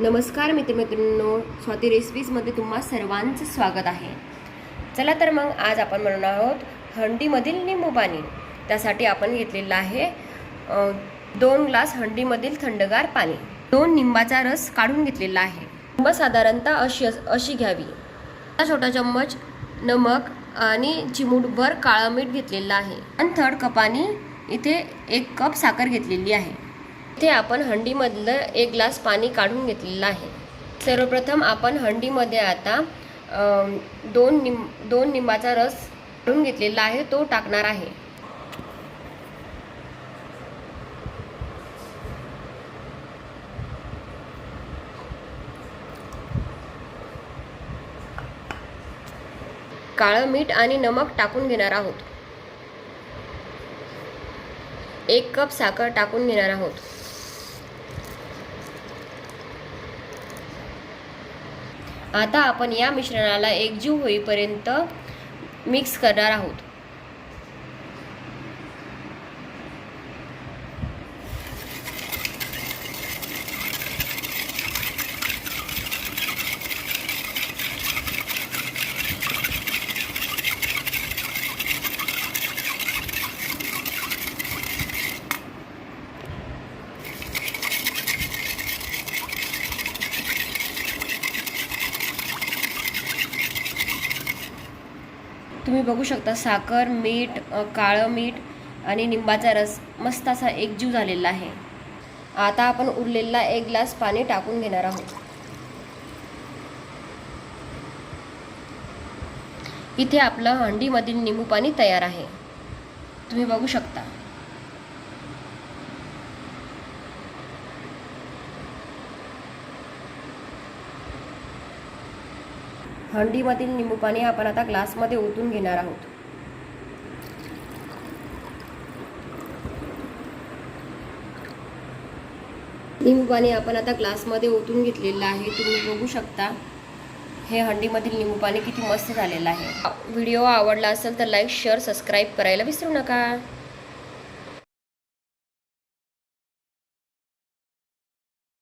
नमस्कार मित्रमित्रांनो स्वाती रेसिपीजमध्ये तुम्हा सर्वांचं स्वागत आहे. चला तर मग आज आपण बनवणार आहोत हंडीमधील निंबू पाणी. त्यासाठी आपण घेतलेलं आहे दोन ग्लास हंडीमधील थंडगार पाणी. दोन निंबाचा रस काढून घेतलेला आहे. निंब साधारणतः अशी अशी घ्यावी. हा छोटा चम्मच नमक आणि चिमूटभर काळं मीठ घेतलेलं आहे. आणि थर्ड कपाने इथे एक कप साखर घेतलेली आहे. इथे आपण हंडीमधलं एक ग्लास पाणी काढून घेतलेलं आहे. सर्वप्रथम आपण हंडीमध्ये आता दोन निम दोन निंबाचा रस काढून घेतलेला आहे तो टाकणार आहे. काळं मीठ आणि नमक टाकून घेणार आहोत. एक कप साखर टाकून घेणार आहोत. आता आपण या मिश्रणाला एकजीव होईपर्यंत मिक्स करणार आहोत. तुम्ही बघू शकता साखर मीठ काळं मीठ आणि निंबाचा रस मस्त असा एक जीव झालेला आहे. आता आपण उरलेला एक ग्लास पाणी टाकून घेणार आहोत. इथे आपलं हंडीमधील निंबू पाणी तयार आहे. तुम्ही बघू शकता. हंडीमधील निंबू पाणी आपण आता ग्लासमध्ये ओतून घेणार आहोत. निंबू पाणी आपण आता ग्लासमध्ये ओतून घेतलेलं आहे. तुम्ही बघू शकता हे हंडीमधील निंबू पाणी किती मस्त झालेलं आहे. व्हिडिओ आवडला असेल तर लाईक शेअर सबस्क्राईब करायला विसरू नका.